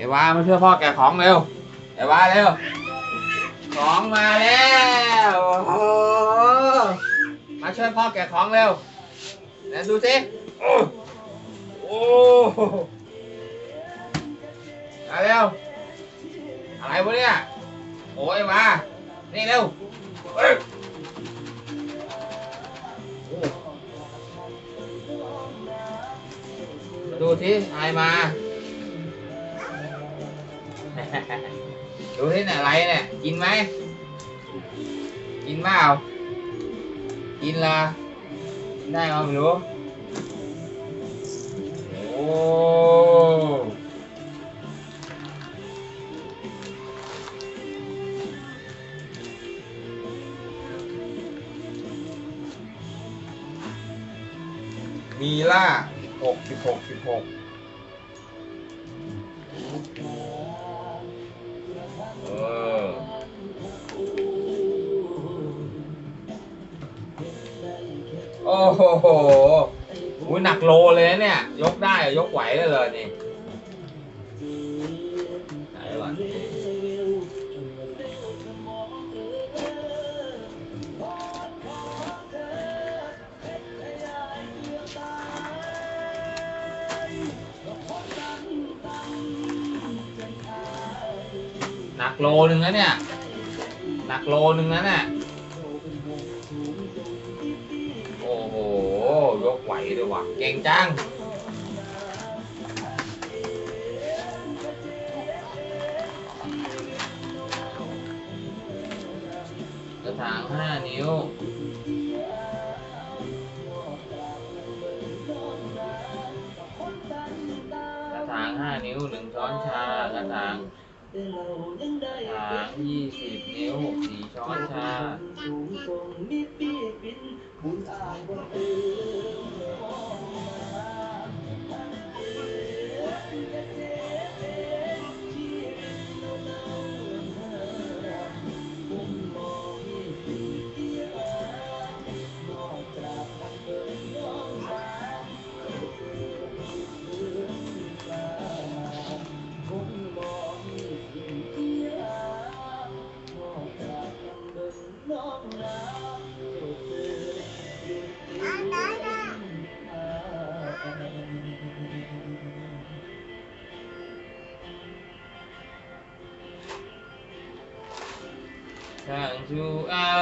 อวามาช่วยพ่อแกะของเร็วเอวาเร็ว ของมาแล้วโอ้โหมาช่วยพ่อแกะของเร็วไหนดูสิโอ้โอ้มาเร็วอะไรวะเนี่ยโอ้ยมานี่เร็วเอ้ยโอ้ดูที่อะไรมา ดูที่ไหนอะไรเนี่ย กินไหม กินเปล่ากินละได้มาไม่รู้ โอ้มีล่าหกสิบหกสิบหก โอ้โหอุ้ยหนักโลเลยนะเนี่ย ยกได้ยกไหวเลยเลยนี่ไหนวะหนักโลนึงนะเนี่ย หนักโลนึงนะเนี่ย ด้วยว่ะ เก่งจัง กระถางห้านิ้ว กระถางห้านิ้วหนึ่งช้อนชา กระถางกระถางยี่สิบนิ้วสี่ช้อนชา ช่างชูเอา